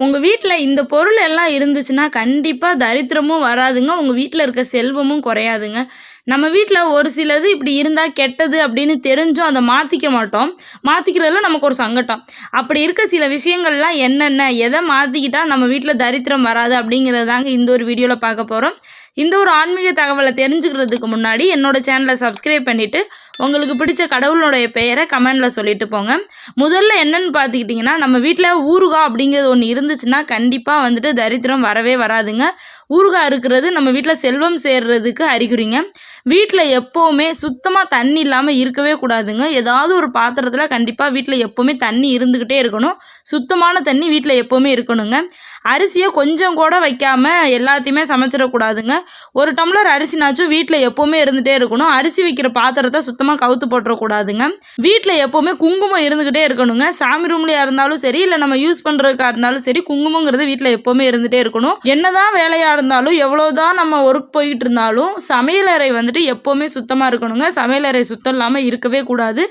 உங்கள் வீட்டில் இந்த பொருள் எல்லாம் இருந்துச்சுன்னா, கண்டிப்பாக தரித்திரமும் வராதுங்க. உங்கள் வீட்டில் இருக்க செல்வமும் குறையாதுங்க. நம்ம வீட்டில் ஒரு சிலது இப்படி இருந்தால் கெட்டது அப்படின்னு தெரிஞ்சும் அதை மாற்றிக்க மாட்டோம். மாற்றிக்கிறதுல நமக்கு ஒரு சங்கடம். அப்படி இருக்க சில விஷயங்கள்லாம் என்னென்ன? எதை மாற்றிக்கிட்டால் நம்ம வீட்டில் தரித்திரம் வராது? அப்படிங்கிறது தாங்க இந்த ஒரு வீடியோவில் பார்க்க போகிறோம் இந்த ஒரு ஆன்மீக தகவலை தெரிஞ்சுக்கிறதுக்கு முன்னாடி என்னோட சேனலை சப்ஸ்கிரைப் பண்ணிவிட்டு உங்களுக்கு பிடிச்ச கடவுளுடைய பெயரை கமெண்டில் சொல்லிட்டு போங்க. முதல்ல என்னென்னு பார்த்துக்கிட்டிங்கன்னா, நம்ம வீட்டில் ஊறுகாய் அப்படிங்கிறது ஒன்று இருந்துச்சுன்னா, கண்டிப்பாக வந்துட்டு தரித்திரம் வரவே வராதுங்க. ஊறுகாய் இருக்கிறது நம்ம வீட்டில் செல்வம் சேர்றதுக்கு அறிகுறிங்க. வீட்டில் எப்போவுமே சுத்தமாக தண்ணி இல்லாமல் இருக்கவே கூடாதுங்க. ஏதாவது ஒரு பாத்திரத்தில் கண்டிப்பாக வீட்டில் எப்போவுமே தண்ணி இருந்துக்கிட்டே இருக்கணும். சுத்தமான தண்ணி வீட்டில் எப்போவுமே இருக்கணுங்க. அரிசியை கொஞ்சம் கூட வைக்காமல் எல்லாத்தையுமே சமைச்சிடக்கூடாதுங்க. ஒரு டம்ளர் அரிசினாச்சும் வீட்டில் எப்போவுமே இருந்துகிட்டே இருக்கணும். அரிசி வைக்கிற பாத்திரத்தை சுத்தமாக கவுத்து போட்டுறக்கூடாதுங்க. வீட்டில் எப்போவுமே குங்குமம் இருந்துக்கிட்டே இருக்கணுங்க. சாமி ரூம்லயா இருந்தாலும் சரி, இல்லை நம்ம யூஸ் பண்ணுறதுக்காக இருந்தாலும் சரி, குங்குமங்கிறது வீட்டில் எப்போவுமே இருந்துகிட்டே இருக்கணும். என்னதான் வேலையாக இருந்தாலும், எவ்வளோதான் நம்ம ஒர்க் போயிட்டு இருந்தாலும், சமையலறை வந்துட்டு எப்போவுமே சுத்தமாக இருக்கணுங்க. சமையலறை சுத்தம் இல்லாமல் இருக்கவே கூடாது.